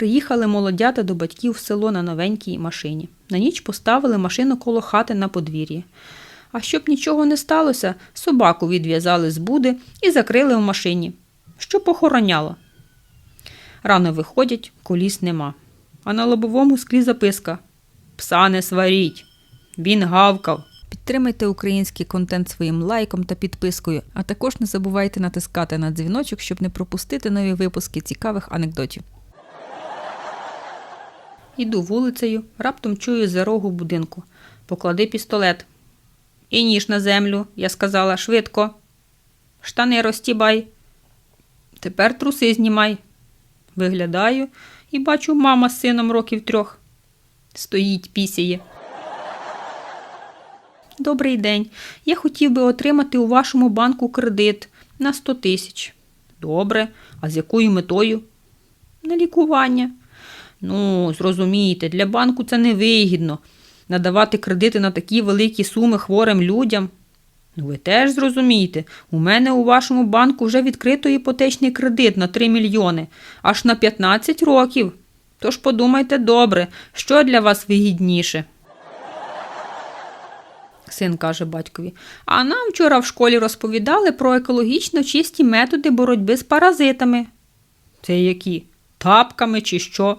Приїхали молодята до батьків в село на новенькій машині. На ніч поставили машину коло хати на подвір'ї. А щоб нічого не сталося, собаку відв'язали з буди і закрили в машині, що похороняло. Рано виходять, коліс нема. А на лобовому склі записка Пса не сваріть. Він гавкав. Підтримайте український контент своїм лайком та підпискою, а також не забувайте натискати на дзвіночок, щоб не пропустити нові випуски цікавих анекдотів. Іду вулицею, раптом чую за рогу будинку. Поклади пістолет. І ніж на землю, я сказала, швидко. Штани розтібай. Тепер труси знімай. Виглядаю і бачу мама з сином років трьох. Стоїть, пісяє. Добрий день. Я хотів би отримати у вашому банку кредит на 100 тисяч. Добре. А з якою метою? На лікування. Ну, зрозумієте, для банку це невигідно. Надавати кредити на такі великі суми хворим людям. Ну, ви теж зрозумієте, у мене у вашому банку вже відкрито іпотечний кредит на 3 мільйони, аж на 15 років. Тож подумайте добре, що для вас вигідніше. Син каже батькові, а нам вчора в школі розповідали про екологічно чисті методи боротьби з паразитами. Це які? Тапками чи що?